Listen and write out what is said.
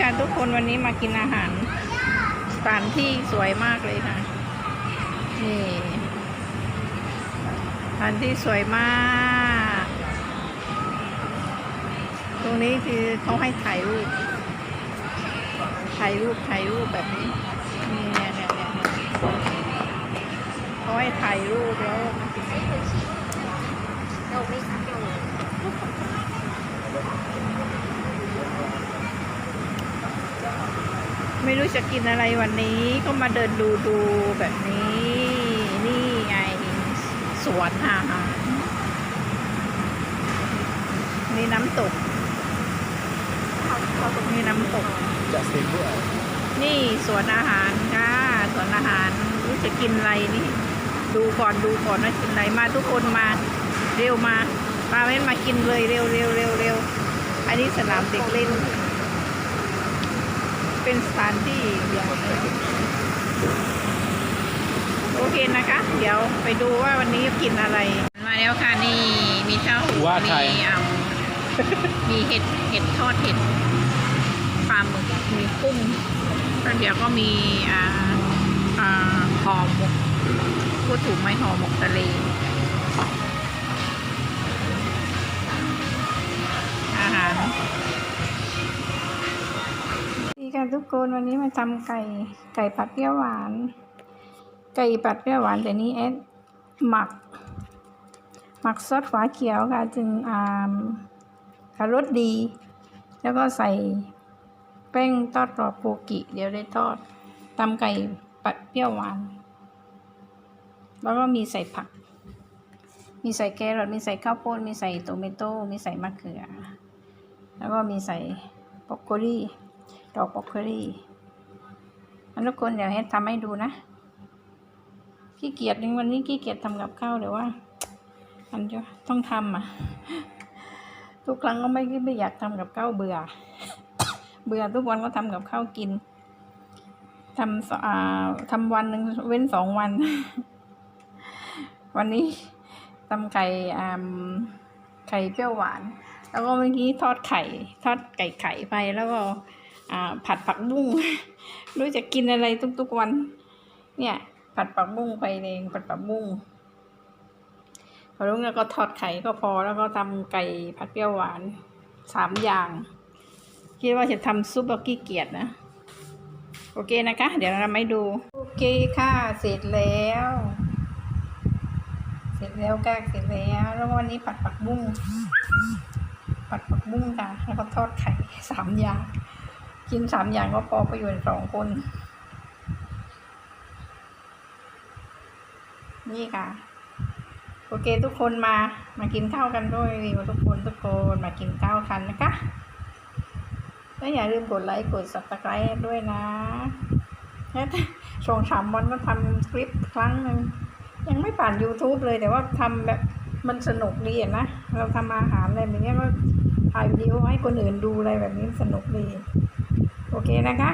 ค่ะทุกคนวันนี้มากินอาหารสถานที่สวยมากเลยค่ะนี่สถานที่สวยมาก ตรงนี้คือเขาให้ถ่ายรูปถ่ายรูปถ่ายรูปแบบนี้นี่เนี่ยเนี่ยเนี่ยเขาให้ถ่ายรูปแล้ว đâu biết sắp đâu ไม่รู้จะกินอะไรวันนี้ก็มาเดินดูดูแบบนี้ นี่ไงสวนอาหารนี่น้ำตกนี่น้ำตก จะเซ็งด้วยนี่สวนอาหารค่ะสวนอาหารรู้จะกินอะไรนี่ ดูก่อนดูก่อนว่ากินอะไรมาทุกคนมาเร็วมาปาเว้นมากินเลยเร็วเร็วเร็วเร็วอันนี้สนามเด็กเล่น เป็นสถานที่อย่างโอเคนะคะ เดี๋ยวไปดูว่าวันนี้กินอะไร มาแล้วค่ะนี่มีเจ้าหูว่าไทย มีอ่ำมีเห็ดเห็ดทอดเห็ดปลาหมึกมีกุ้งแล้วเดี๋ยวก็มีอ่าอ่าห่อหมกพูดถูกไหมห่อหมกทะเล ทุกคนวันนี้มาทำไก่ไก่ผัดเปรี้ยวหวาน ไก่ผัดเปรี้ยวหวานแต่นี้แอดหมัก หมักซอสฝาเขียวค่ะจึงอ่าค่ะรสดี แล้วก็ใส่แป้งทอดกรอบโกกิ เดี๋ยวได้ทอดตำไก่ผัดเปรี้ยวหวาน แล้วก็มีใส่ผัก มีใส่แครอทมีใส่ข้าวโพดมีใส่โตเมโต้มีใส่มะเขือ แล้วก็มีใส่บรอกโคลี ดอกบรอกโคลีอันทุกคนเดี๋ยวให้ทำให้ดูนะขี้เกียจนึงวันนี้ขี้เกียจทำกับข้าวเดี๋ยวว่าอันจะต้องทำอะ ทุกครั้งก็ไม่ไม่อยากทำกับข้าวเบื่อ เบื่อทุกวันก็ทำกับข้าวกินทำอ่าทำวันหนึ่งเว้นสองวัน วันนี้ทำไก่อ่าไข่เปรี้ยวหวาน แล้วก็เมื่อกี้ทอดไข่ ทอดไก่ไข่ไปแล้วก็ ผัดผักบุ้งรู้จะกินอะไรทุกๆวัน เนี่ย ผัดผักบุ้งไปเองผัดผักบุ้งพอรุ่งแล้วก็ทอดไข่ก็พอแล้วก็ทำไก่ผัดเปรี้ยวหวานสามอย่าง คิดว่าจะทำซุปแล้วขี้เกียจนะ โอเคนะคะ เดี๋ยวเราไม่ดู โอเคค่ะ เสร็จแล้ว เสร็จแล้วแกงเสร็จแล้ว แล้ววันนี้ผัดผักบุ้งผัดผักบุ้งค่ะแล้วก็ทอดไข่สามอย่าง กินสามอย่างก็พอประโยชน์สองคน นี่ค่ะ โอเคทุกคนมา มากินข้าวกันด้วยวิวทุกคนทุกคนมากินข้าวกันนะคะและอย่าลืมกดไลค์กด subscribe ด้วยนะแล้วช่วงสามวันก็ทำคลิปครั้งหนึ่งยังไม่ผ่าน YouTube เลยแต่ว่าทำแบบมันสนุกดีนะ เราทำอาหารอะไรแบบนี้ก็ถ่ายวิดีโอให้คนอื่นดูอะไรแบบนี้สนุกดี โอเคนะคะ